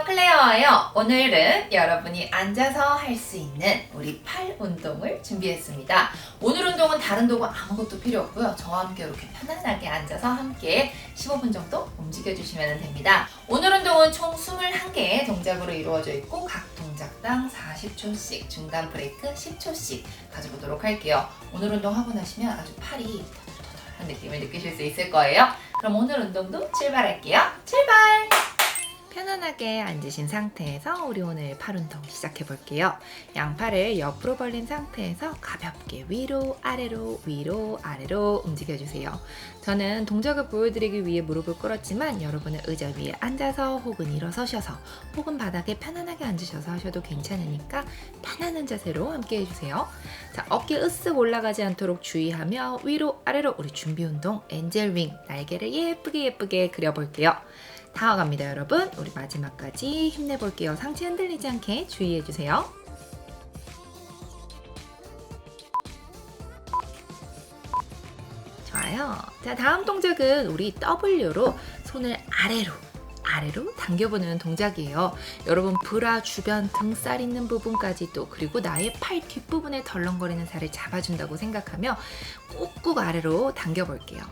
클레어예요. 오늘은 여러분이 앉아서 할 수 있는 우리 팔 운동을 준비했습니다. 오늘 운동은 다른 도구 아무것도 필요 없고요. 저와 함께 이렇게 편안하게 앉아서 함께 15분 정도 움직여 주시면 됩니다. 오늘 운동은 총 21개의 동작으로 이루어져 있고 각 동작당 40초씩 중간 브레이크 10초씩 가져보도록 할게요. 오늘 운동 하고 나시면 아주 팔이 터덜터덜한 느낌을 느끼실 수 있을 거예요. 그럼 오늘 운동도 출발할게요. 출발! 편안하게 앉으신 상태에서 우리 오늘 팔 운동 시작해 볼게요. 양팔을 옆으로 벌린 상태에서 가볍게 위로 아래로 위로 아래로 움직여 주세요. 저는 동작을 보여드리기 위해 무릎을 꿇었지만 여러분은 의자 위에 앉아서 혹은 일어서셔서 혹은 바닥에 편안하게 앉으셔서 하셔도 괜찮으니까 편안한 자세로 함께 해주세요. 자, 어깨 으쓱 올라가지 않도록 주의하며 위로 아래로 우리 준비 운동 엔젤 윙 날개를 예쁘게 예쁘게 그려볼게요. 다 와갑니다, 여러분. 우리 마지막까지 힘내볼게요. 상체 흔들리지 않게 주의해주세요. 좋아요. 자, 다음 동작은 우리 W로 손을 아래로 아래로 당겨보는 동작이에요. 여러분 브라 주변 등살 있는 부분까지도 그리고 나의 팔 뒷부분에 덜렁거리는 살을 잡아준다고 생각하며 꾹꾹 아래로 당겨볼게요.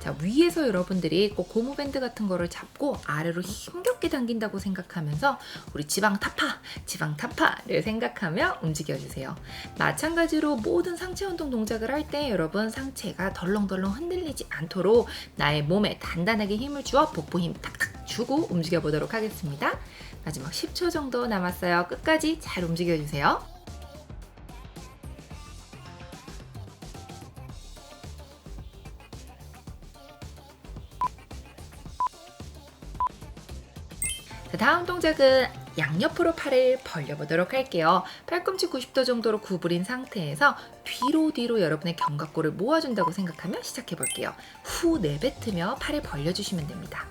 자 위에서 여러분들이 꼭 고무밴드 같은 거를 잡고 아래로 힘겹게 당긴다고 생각하면서 우리 지방 타파, 지방 타파를 생각하며 움직여주세요. 마찬가지로 모든 상체 운동 동작을 할 때 여러분 상체가 덜렁덜렁 흔들리지 않도록 나의 몸에 단단하게 힘을 주어 복부 힘 탁탁 주고 움직여 보도록 하겠습니다. 마지막 10초 정도 남았어요. 끝까지 잘 움직여 주세요. 다음 동작은 양옆으로 팔을 벌려보도록 할게요. 팔꿈치 90도 정도로 구부린 상태에서 뒤로 뒤로 여러분의 견갑골을 모아준다고 생각하며 시작해 볼게요. 후 내뱉으며 팔을 벌려주시면 됩니다.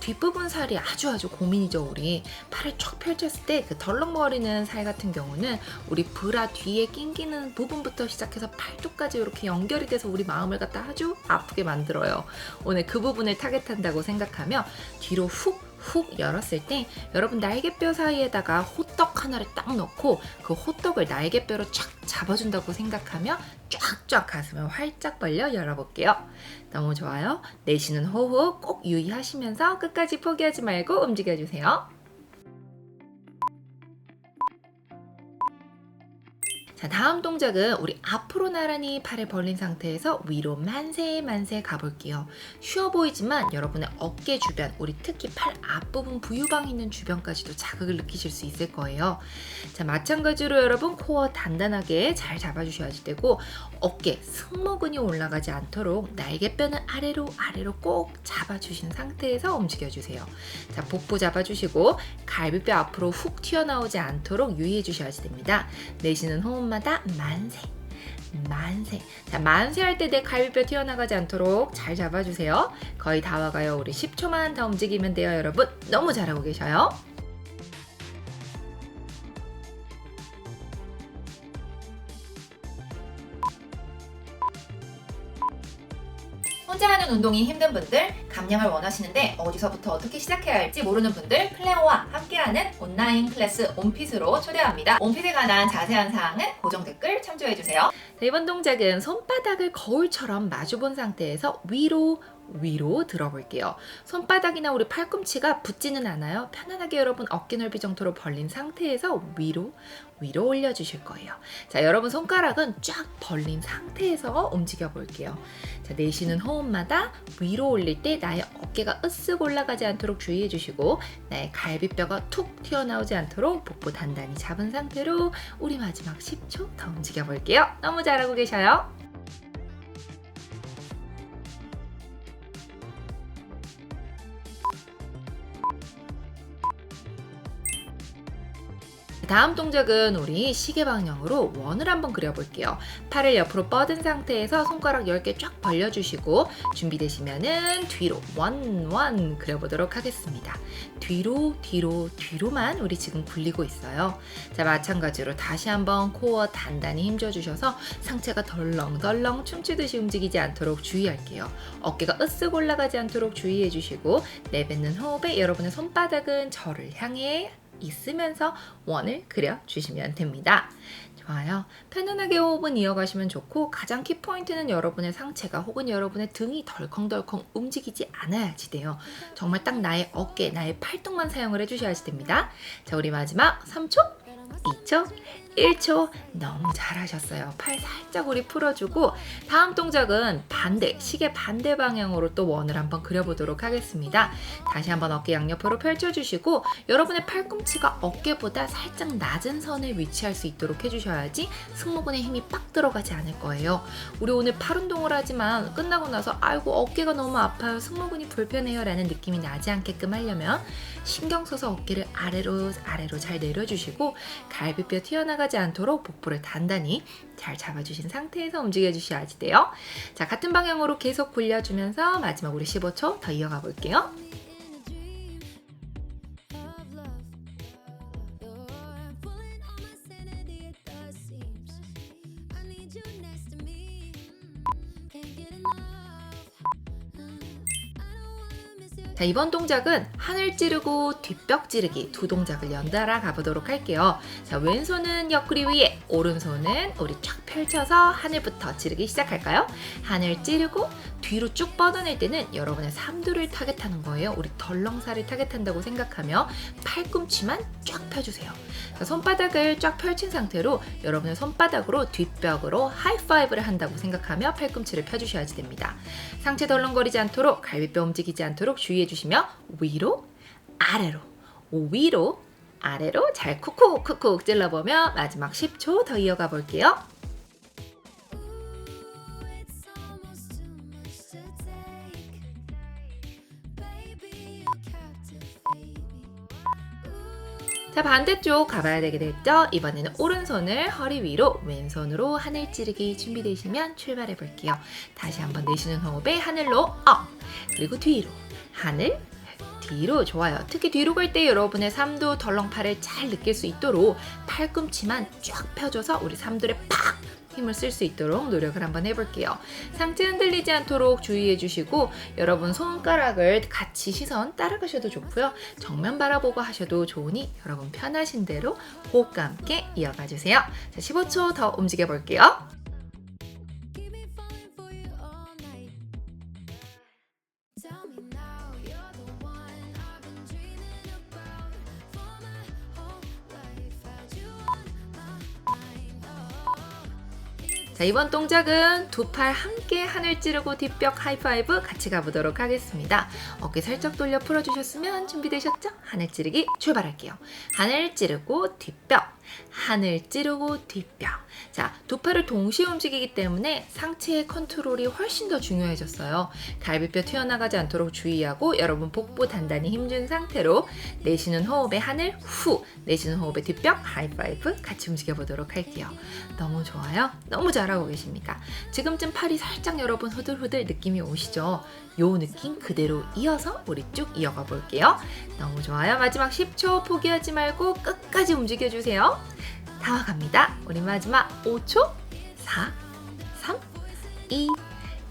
뒷부분 살이 아주 아주 고민이죠, 우리. 팔을 쫙 펼쳤을 때 그 덜렁거리는 살 같은 경우는 우리 브라 뒤에 낑기는 부분부터 시작해서 팔뚝까지 이렇게 연결이 돼서 우리 마음을 갖다 아주 아프게 만들어요. 오늘 그 부분을 타겟한다고 생각하며 뒤로 훅 훅 열었을 때 여러분 날개뼈 사이에다가 호떡 하나를 딱 넣고 그 호떡을 날개뼈로 쫙 잡아준다고 생각하며 쫙쫙 가슴을 활짝 벌려 열어볼게요. 너무 좋아요. 내쉬는 호흡 꼭 유의하시면서 끝까지 포기하지 말고 움직여주세요. 자, 다음 동작은 우리 앞으로 나란히 팔을 벌린 상태에서 위로 만세 만세 가볼게요. 쉬워 보이지만 여러분의 어깨 주변, 우리 특히 팔 앞부분 부유방 있는 주변까지도 자극을 느끼실 수 있을 거예요. 자, 마찬가지로 여러분 코어 단단하게 잘 잡아주셔야 되고 어깨, 승모근이 올라가지 않도록 날개뼈는 아래로 아래로 꼭 잡아주신 상태에서 움직여주세요. 자, 복부 잡아주시고 갈비뼈 앞으로 훅 튀어나오지 않도록 유의해 주셔야 됩니다. 내쉬는 호흡 마다 만세. 만세. 자, 만세 할 때 내 갈비뼈 튀어나가지 않도록 잘 잡아주세요. 거의 다 와가요. 우리 10초만 더 움직이면 돼요, 여러분. 너무 잘하고 계셔요. 혼자 하는 운동이 힘든 분들, 감량을 원하시는데 어디서부터 어떻게 시작해야 할지 모르는 분들, 클레어와 함께하는 온라인 클래스 온핏으로 초대합니다. 온핏에 관한 자세한 사항은 고정 댓글 참조해주세요. 이번 동작은 손바닥을 거울처럼 마주 본 상태에서 위로 위로 들어볼게요. 손바닥이나 우리 팔꿈치가 붙지는 않아요. 편안하게 여러분 어깨 넓이 정도로 벌린 상태에서 위로 위로 올려주실 거예요. 자, 여러분 손가락은 쫙 벌린 상태에서 움직여 볼게요. 자, 내쉬는 호흡마다 위로 올릴 때 나의 어깨가 으쓱 올라가지 않도록 주의해 주시고 나의 갈비뼈가 툭 튀어나오지 않도록 복부 단단히 잡은 상태로 우리 마지막 10초 더 움직여 볼게요. 너무 잘하고 계셔요. 다음 동작은 우리 시계 방향으로 원을 한번 그려볼게요. 팔을 옆으로 뻗은 상태에서 손가락 10개 쫙 벌려주시고 준비되시면은 뒤로 원, 원 그려보도록 하겠습니다. 뒤로, 뒤로, 뒤로만 우리 지금 굴리고 있어요. 자, 마찬가지로 다시 한번 코어 단단히 힘줘주셔서 상체가 덜렁덜렁 춤추듯이 움직이지 않도록 주의할게요. 어깨가 으쓱 올라가지 않도록 주의해주시고 내뱉는 호흡에 여러분의 손바닥은 저를 향해 있으면서 원을 그려주시면 됩니다. 좋아요. 편안하게 호흡은 이어가시면 좋고 가장 키포인트는 여러분의 상체가 혹은 여러분의 등이 덜컹덜컹 움직이지 않아야지 돼요. 정말 딱 나의 어깨, 나의 팔뚝만 사용을 해주셔야지 됩니다. 자, 우리 마지막 3초, 2초, 1초 너무 잘하셨어요. 팔 살짝 우리 풀어주고 다음 동작은 반대 시계 반대 방향으로 또 원을 한번 그려보도록 하겠습니다. 다시 한번 어깨 양옆으로 펼쳐주시고 여러분의 팔꿈치가 어깨보다 살짝 낮은 선에 위치할 수 있도록 해주셔야지 승모근에 힘이 빡 들어가지 않을 거예요. 우리 오늘 팔 운동을 하지만 끝나고 나서 아이고 어깨가 너무 아파요 승모근이 불편해요 라는 느낌이 나지 않게끔 하려면 신경 써서 어깨를 아래로 아래로 잘 내려주시고 갈비뼈 튀어나가 지 않도록 복부를 단단히 잘 잡아주신 상태에서 움직여 주셔야지 돼요. 자, 같은 방향으로 계속 굴려주면서 마지막 우리 15초 더 이어가 볼게요. 자, 이번 동작은 하늘 찌르고 뒷벽 찌르기 두 동작을 연달아 가보도록 할게요. 자, 왼손은 옆구리 위에, 오른손은 우리 쫙 펼쳐서 하늘부터 찌르기 시작할까요? 하늘 찌르고 뒤로 쭉 뻗어낼 때는 여러분의 삼두를 타겟하는 거예요. 우리 덜렁살을 타겟한다고 생각하며 팔꿈치만 쫙 펴주세요. 자, 손바닥을 쫙 펼친 상태로 여러분의 손바닥으로 뒷벽으로 하이파이브를 한다고 생각하며 팔꿈치를 펴주셔야지 됩니다. 상체 덜렁거리지 않도록 갈비뼈 움직이지 않도록 주의해 주시며 위로 아래로 위로 아래로 잘 쿡쿡 쿡쿡 찔러보며 마지막 10초 더 이어가 볼게요. 자 반대쪽 가봐야 되게 됐죠? 이번에는 오른손을 허리 위로 왼손으로 하늘 찌르기 준비되시면 출발해 볼게요. 다시 한번 내쉬는 호흡에 하늘로 업 그리고 뒤로 하늘 뒤로 좋아요. 특히 뒤로 갈 때 여러분의 삼두 덜렁팔을 잘 느낄 수 있도록 팔꿈치만 쫙 펴줘서 우리 삼두에 팍 힘을 쓸 수 있도록 노력을 한번 해볼게요. 상체 흔들리지 않도록 주의해 주시고 여러분 손가락을 같이 시선 따라가셔도 좋고요. 정면 바라보고 하셔도 좋으니 여러분 편하신 대로 호흡과 함께 이어가 주세요. 자, 15초 더 움직여 볼게요. 자, 이번 동작은 두 팔 함께 하늘 찌르고 뒷벽 하이파이브 같이 가보도록 하겠습니다. 어깨 살짝 돌려 풀어주셨으면 준비되셨죠? 하늘 찌르기 출발할게요. 하늘 찌르고 뒷벽. 하늘 찌르고 뒷벽. 자, 두 팔을 동시에 움직이기 때문에 상체의 컨트롤이 훨씬 더 중요해졌어요. 갈비뼈 튀어나가지 않도록 주의하고 여러분 복부 단단히 힘준 상태로 내쉬는 호흡에 하늘 후, 내쉬는 호흡에 뒷벽 하이파이브 같이 움직여 보도록 할게요. 너무 좋아요. 너무 잘하고 계십니다. 지금쯤 팔이 살짝 여러분 후들후들 느낌이 오시죠? 요 느낌 그대로 이어서 우리 쭉 이어가 볼게요. 너무 좋아요. 마지막 10초 포기하지 말고 끝까지 움직여 주세요. 다 와갑니다. 우리 마지막 5초 4 3 2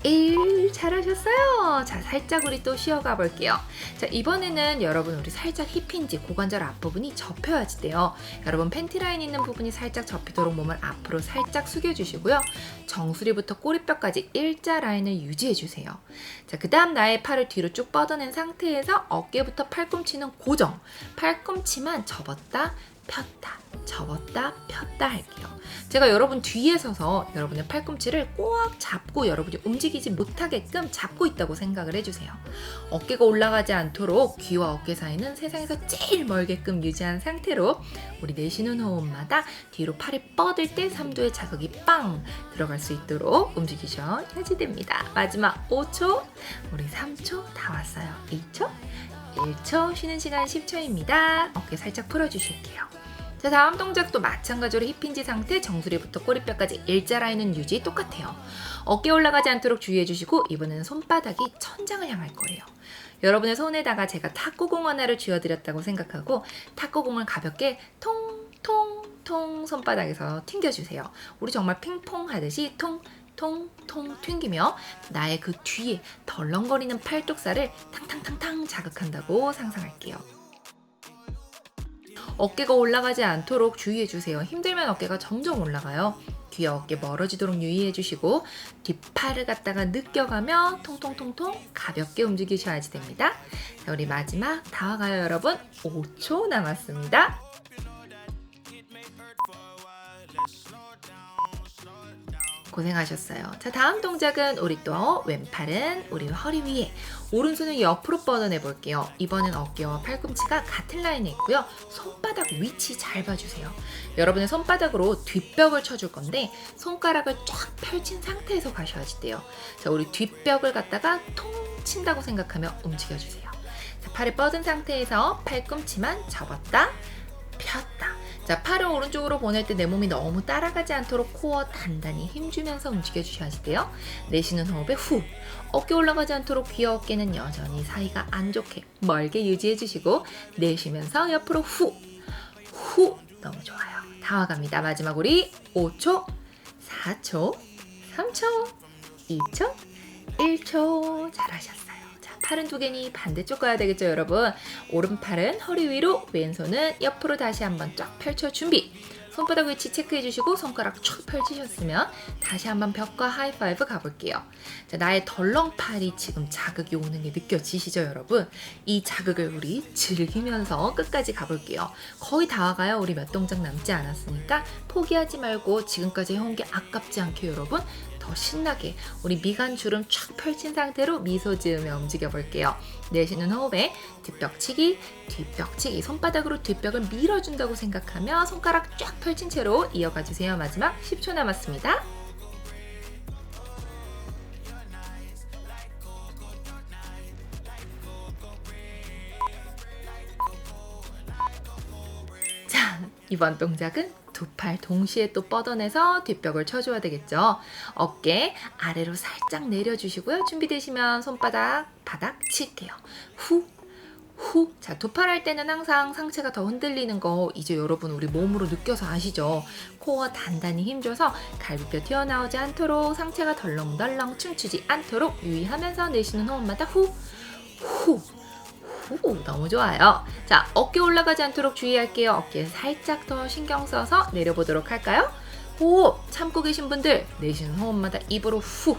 1 잘하셨어요. 자, 살짝 우리 또 쉬어가 볼게요. 자, 이번에는 여러분 우리 살짝 힙힌지 고관절 앞부분이 접혀야지 돼요. 여러분 팬티 라인 있는 부분이 살짝 접히도록 몸을 앞으로 살짝 숙여 주시고요. 정수리부터 꼬리뼈까지 일자 라인을 유지해 주세요. 자, 그 다음 나의 팔을 뒤로 쭉 뻗어낸 상태에서 어깨부터 팔꿈치는 고정. 팔꿈치만 접었다 폈다 접었다 폈다 할게요. 제가 여러분 뒤에 서서 여러분의 팔꿈치를 꽉 잡고 여러분이 움직이지 못하게끔 잡고 있다고 생각을 해주세요. 어깨가 올라가지 않도록 귀와 어깨 사이는 세상에서 제일 멀게끔 유지한 상태로 우리 내쉬는 호흡마다 뒤로 팔이 뻗을 때 삼두의 자극이 빵 들어갈 수 있도록 움직이셔야지 됩니다. 마지막 5초, 우리 3초 다 왔어요. 2초, 1초 쉬는 시간 10초입니다. 어깨 살짝 풀어주실게요. 자 다음 동작도 마찬가지로 힙힌지 상태 정수리부터 꼬리뼈까지 일자 라인은 유지 똑같아요. 어깨 올라가지 않도록 주의해 주시고 이번에는 손바닥이 천장을 향할 거예요. 여러분의 손에다가 제가 탁구공 하나를 쥐어드렸다고 생각하고 탁구공을 가볍게 통통통 손바닥에서 튕겨주세요. 우리 정말 핑퐁 하듯이 통 통통 튕기며 나의 그 뒤에 덜렁거리는 팔뚝살을 탕탕탕탕 자극한다고 상상할게요. 어깨가 올라가지 않도록 주의해 주세요. 힘들면 어깨가 점점 올라가요. 뒤에 어깨 멀어지도록 유의해 주시고 뒷팔을 갖다가 느껴가며 통통통통 가볍게 움직이셔야지 됩니다. 자, 우리 마지막 다 와가요 여러분. 5초 남았습니다. 고생하셨어요. 자, 다음 동작은 우리 또 왼팔은 우리 허리 위에, 오른손은 옆으로 뻗어내 볼게요. 이번엔 어깨와 팔꿈치가 같은 라인에 있고요. 손바닥 위치 잘 봐주세요. 여러분의 손바닥으로 뒷벽을 쳐줄 건데 손가락을 쫙 펼친 상태에서 가셔야지 돼요. 자, 우리 뒷벽을 갖다가 통 친다고 생각하며 움직여주세요. 자, 팔을 뻗은 상태에서 팔꿈치만 접었다. 자, 팔을 오른쪽으로 보낼 때 내 몸이 너무 따라가지 않도록 코어 단단히 힘주면서 움직여 주셔야지 돼요. 내쉬는 호흡에 후. 어깨 올라가지 않도록 귀 어깨는 여전히 사이가 안 좋게 멀게 유지해 주시고 내쉬면서 옆으로 후. 후. 너무 좋아요. 다 와갑니다. 마지막 우리 5초, 4초, 3초, 2초, 1초. 잘하셨어요. 자, 팔은 두 개니 반대쪽 가야 되겠죠, 여러분? 오른팔은 허리 위로, 왼손은 옆으로 다시 한번 쫙 펼쳐 준비. 손바닥 위치 체크해 주시고 손가락 쭉 펼치셨으면 다시 한번 벽과 하이파이브 가볼게요. 자, 나의 덜렁팔이 지금 자극이 오는 게 느껴지시죠, 여러분? 이 자극을 우리 즐기면서 끝까지 가볼게요. 거의 다 와가요. 우리 몇 동작 남지 않았으니까 포기하지 말고 지금까지 해온 게 아깝지 않게 여러분 더 신나게 우리 미간 주름 쫙 펼친 상태로 미소 지으며 움직여 볼게요. 내쉬는 호흡에 뒷벽치기, 뒷벽치기, 손바닥으로 뒷벽을 밀어준다고 생각하며 손가락 쫙 펼친 채로 이어가 주세요. 마지막 10초 남았습니다. 이번 동작은 두 팔 동시에 또 뻗어내서 뒷벽을 쳐줘야 되겠죠. 어깨 아래로 살짝 내려주시고요. 준비되시면 손바닥 바닥 칠게요. 후, 후. 자, 두팔할 때는 항상 상체가 더 흔들리는 거 이제 여러분 우리 몸으로 느껴서 아시죠? 코어 단단히 힘줘서 갈비뼈 튀어나오지 않도록 상체가 덜렁덜렁 춤추지 않도록 유의하면서 내쉬는 호흡마다 후, 후. 후, 너무 좋아요. 자, 어깨 올라가지 않도록 주의할게요. 어깨 살짝 더 신경 써서 내려보도록 할까요? 호흡 참고 계신 분들 내쉬는 호흡마다 입으로 후,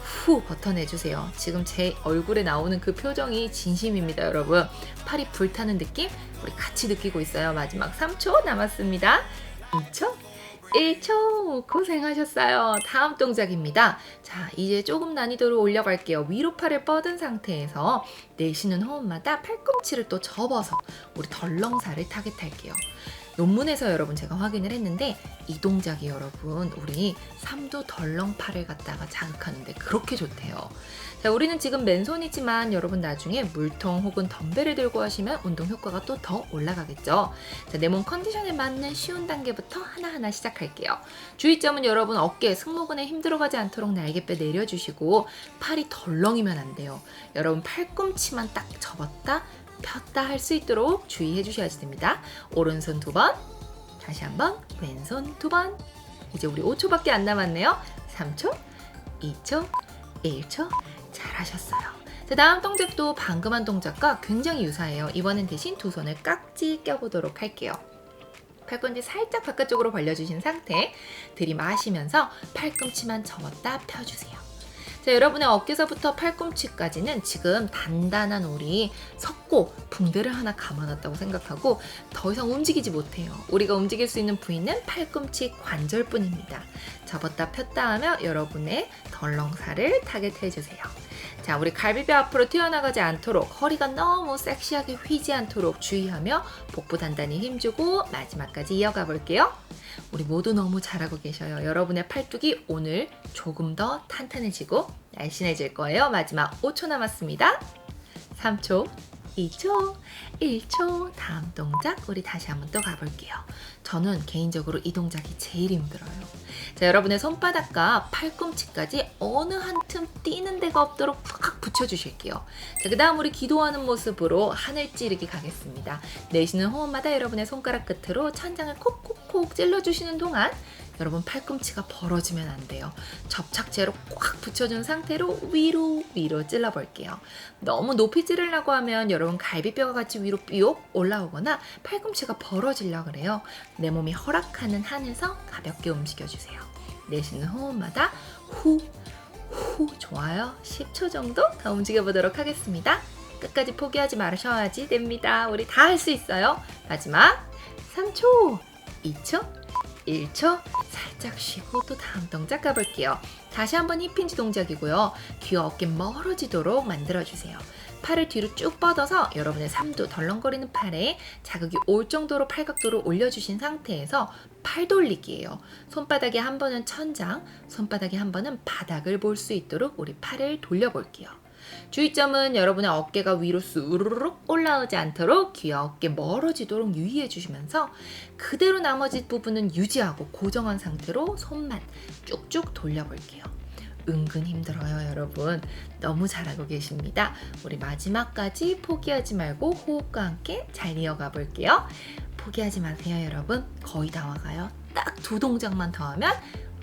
후 뱉어내주세요. 지금 제 얼굴에 나오는 그 표정이 진심입니다, 여러분. 팔이 불타는 느낌 우리 같이 느끼고 있어요. 마지막 3초 남았습니다. 2초, 1초 고생하셨어요. 다음 동작입니다. 자, 이제 조금 난이도를 올려갈게요. 위로 팔을 뻗은 상태에서 내쉬는 호흡마다 팔꿈치를 또 접어서 우리 덜렁살을 타겟할게요. 논문에서 여러분 제가 확인을 했는데 이 동작이 여러분 우리 삼두 덜렁팔을 갖다가 자극하는데 그렇게 좋대요. 자, 우리는 지금 맨손이지만 여러분 나중에 물통 혹은 덤벨을 들고 하시면 운동 효과가 또 더 올라가겠죠. 자, 내 몸 컨디션에 맞는 쉬운 단계부터 하나하나 시작할게요. 주의점은 여러분 어깨, 승모근에 힘 들어가지 않도록 날개뼈 내려주시고 팔이 덜렁이면 안 돼요. 여러분 팔꿈치만 딱 접었다 폈다 할 수 있도록 주의해 주셔야지 됩니다. 오른손 두 번, 다시 한 번 왼손 두 번. 이제 우리 5초밖에 안 남았네요. 3초, 2초, 1초. 잘하셨어요. 자, 다음 동작도 방금 한 동작과 굉장히 유사해요. 이번엔 대신 두 손을 깍지 껴보도록 할게요. 팔꿈치 살짝 바깥쪽으로 벌려주신 상태 들이마시면서 팔꿈치만 접었다 펴주세요. 자, 여러분의 어깨서부터 팔꿈치까지는 지금 단단한 우리 석고 붕대를 하나 감아놨다고 생각하고 더 이상 움직이지 못해요. 우리가 움직일 수 있는 부위는 팔꿈치 관절뿐입니다. 접었다 폈다 하며 여러분의 덜렁살을 타겟해 주세요. 자, 우리 갈비뼈 앞으로 튀어나가지 않도록 허리가 너무 섹시하게 휘지 않도록 주의하며 복부 단단히 힘주고 마지막까지 이어가 볼게요. 우리 모두 너무 잘하고 계셔요. 여러분의 팔뚝이 오늘 조금 더 탄탄해지고 날씬해질 거예요. 마지막 5초 남았습니다. 3초, 2초, 1초. 다음 동작 우리 다시 한번 또 가볼게요. 저는 개인적으로 이 동작이 제일 힘들어요. 자, 여러분의 손바닥과 팔꿈치까지 어느 한틈 띄는 데가 없도록 푹 붙여주실게요. 자, 그 다음 우리 기도하는 모습으로 하늘 찌르기 가겠습니다. 내쉬는 호흡마다 여러분의 손가락 끝으로 천장을 콕콕콕 찔러주시는 동안 여러분 팔꿈치가 벌어지면 안 돼요. 접착제로 꽉 붙여준 상태로 위로 위로 찔러볼게요. 너무 높이 찌르려고 하면 여러분 갈비뼈가 같이 위로 삐옥 올라오거나 팔꿈치가 벌어지려 그래요. 내 몸이 허락하는 한에서 가볍게 움직여주세요. 내쉬는 호흡마다 후, 후 좋아요. 10초 정도 더 움직여 보도록 하겠습니다. 끝까지 포기하지 마셔야지 됩니다. 우리 다 할 수 있어요. 마지막 3초, 2초, 1초 살짝 쉬고 또 다음 동작 가볼게요. 다시 한번 힙힌지 동작이고요. 귀와 어깨 멀어지도록 만들어주세요. 팔을 뒤로 쭉 뻗어서 여러분의 삼두 덜렁거리는 팔에 자극이 올 정도로 팔각도를 올려주신 상태에서 팔 돌리기예요. 손바닥에 한 번은 천장, 손바닥에 한 번은 바닥을 볼 수 있도록 우리 팔을 돌려볼게요. 주의점은 여러분의 어깨가 위로 쑥 올라오지 않도록 어깨 멀어지도록 유의해 주시면서 그대로 나머지 부분은 유지하고 고정한 상태로 손만 쭉쭉 돌려볼게요. 은근 힘들어요, 여러분. 너무 잘하고 계십니다. 우리 마지막까지 포기하지 말고 호흡과 함께 잘 이어가 볼게요. 포기하지 마세요, 여러분. 거의 다 와가요. 딱 두 동작만 더 하면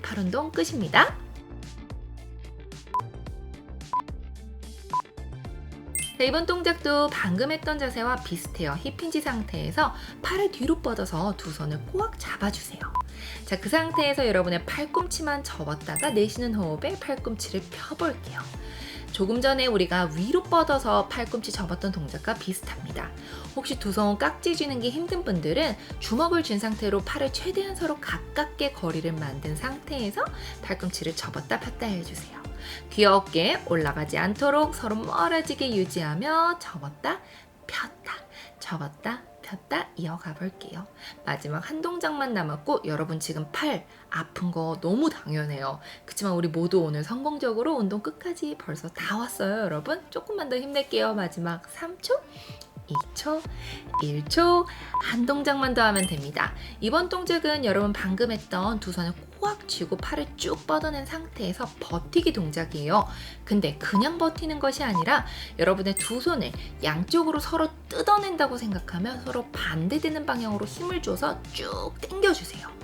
팔 운동 끝입니다. 자, 이번 동작도 방금 했던 자세와 비슷해요. 힙 힌지 상태에서 팔을 뒤로 뻗어서 두 손을 꽉 잡아주세요. 자, 그 상태에서 여러분의 팔꿈치만 접었다가 내쉬는 호흡에 팔꿈치를 펴볼게요. 조금 전에 우리가 위로 뻗어서 팔꿈치 접었던 동작과 비슷합니다. 혹시 두 손 깍지 쥐는 게 힘든 분들은 주먹을 쥔 상태로 팔을 최대한 서로 가깝게 거리를 만든 상태에서 팔꿈치를 접었다 폈다 해주세요. 귀 어깨 올라가지 않도록 서로 멀어지게 유지하며 접었다 폈다 접었다 폈다 이어가 볼게요. 마지막 한 동작만 남았고 여러분 지금 팔 아픈 거 너무 당연해요. 그렇지만 우리 모두 오늘 성공적으로 운동 끝까지 벌써 다 왔어요, 여러분. 조금만 더 힘낼게요. 마지막 3초. 2초, 1초, 한 동작만 더 하면 됩니다. 이번 동작은 여러분 방금 했던 두 손을 꽉 쥐고 팔을 쭉 뻗어낸 상태에서 버티기 동작이에요. 근데 그냥 버티는 것이 아니라 여러분의 두 손을 양쪽으로 서로 뜯어낸다고 생각하면 서로 반대되는 방향으로 힘을 줘서 쭉 당겨주세요.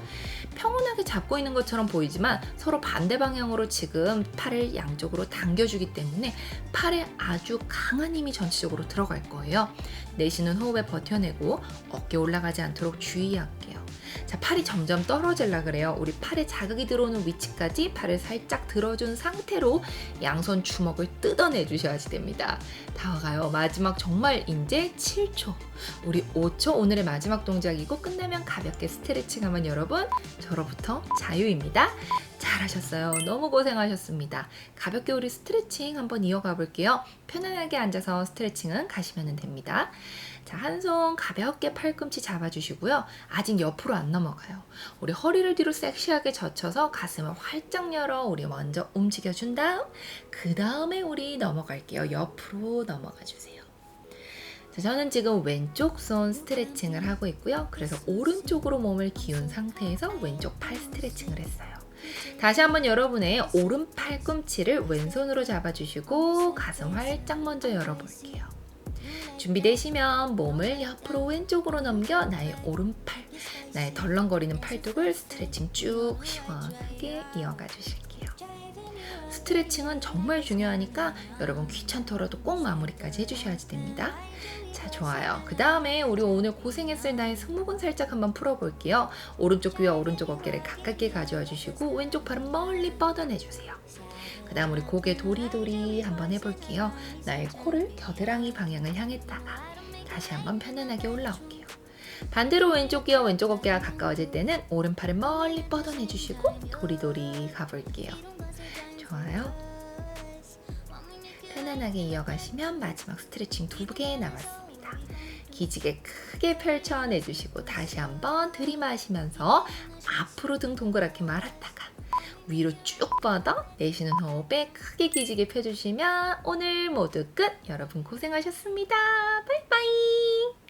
평온하게 잡고 있는 것처럼 보이지만 서로 반대 방향으로 지금 팔을 양쪽으로 당겨주기 때문에 팔에 아주 강한 힘이 전체적으로 들어갈 거예요. 내쉬는 호흡에 버텨내고 어깨 올라가지 않도록 주의할게요. 자, 팔이 점점 떨어질라 그래요. 우리 팔에 자극이 들어오는 위치까지 팔을 살짝 들어준 상태로 양손 주먹을 뜯어내 주셔야지 됩니다. 다가요. 마지막 정말 이제 7초. 우리 5초 오늘의 마지막 동작이고 끝나면 가볍게 스트레칭 하면 여러분 저로부터 자유입니다. 잘하셨어요. 너무 고생하셨습니다. 가볍게 우리 스트레칭 한번 이어가 볼게요. 편안하게 앉아서 스트레칭은 가시면 됩니다. 자, 한 손 가볍게 팔꿈치 잡아주시고요. 아직 옆으로 안 넘어가요. 우리 허리를 뒤로 섹시하게 젖혀서 가슴을 활짝 열어 우리 먼저 움직여준 다음 그 다음에 우리 넘어갈게요. 옆으로 넘어가 주세요. 자, 저는 지금 왼쪽 손 스트레칭을 하고 있고요. 그래서 오른쪽으로 몸을 기운 상태에서 왼쪽 팔 스트레칭을 했어요. 다시 한번 여러분의 오른 팔 꿈치를 왼손으로 잡아주시고 가슴 활짝 먼저 열어볼게요. 준비되시면 몸을 옆으로 왼쪽으로 넘겨 나의 오른팔, 나의 덜렁거리는 팔뚝을 스트레칭 쭉 시원하게 이어가 주실게요. 스트레칭은 정말 중요하니까 여러분 귀찮더라도 꼭 마무리까지 해주셔야지 됩니다. 자, 좋아요. 그 다음에 우리 오늘 고생했을 나의 승모근 살짝 한번 풀어볼게요. 오른쪽 귀와 오른쪽 어깨를 가깝게 가져와 주시고 왼쪽 팔은 멀리 뻗어내 주세요. 그 다음 우리 고개 도리도리 한번 해볼게요. 나의 코를 겨드랑이 방향을 향했다가 다시 한번 편안하게 올라올게요. 반대로 왼쪽 귀와 왼쪽 어깨가 가까워질 때는 오른팔을 멀리 뻗어내 주시고 도리도리 가볼게요. 좋아요. 편안하게 이어가시면 마지막 스트레칭 두 개 남았습니다. 기지개 크게 펼쳐내주시고 다시 한번 들이마시면서 앞으로 등 동그랗게 말았다가 위로 쭉 뻗어 내쉬는 호흡에 크게 기지개 펴주시면 오늘 모두 끝. 여러분 고생하셨습니다. 바이바이.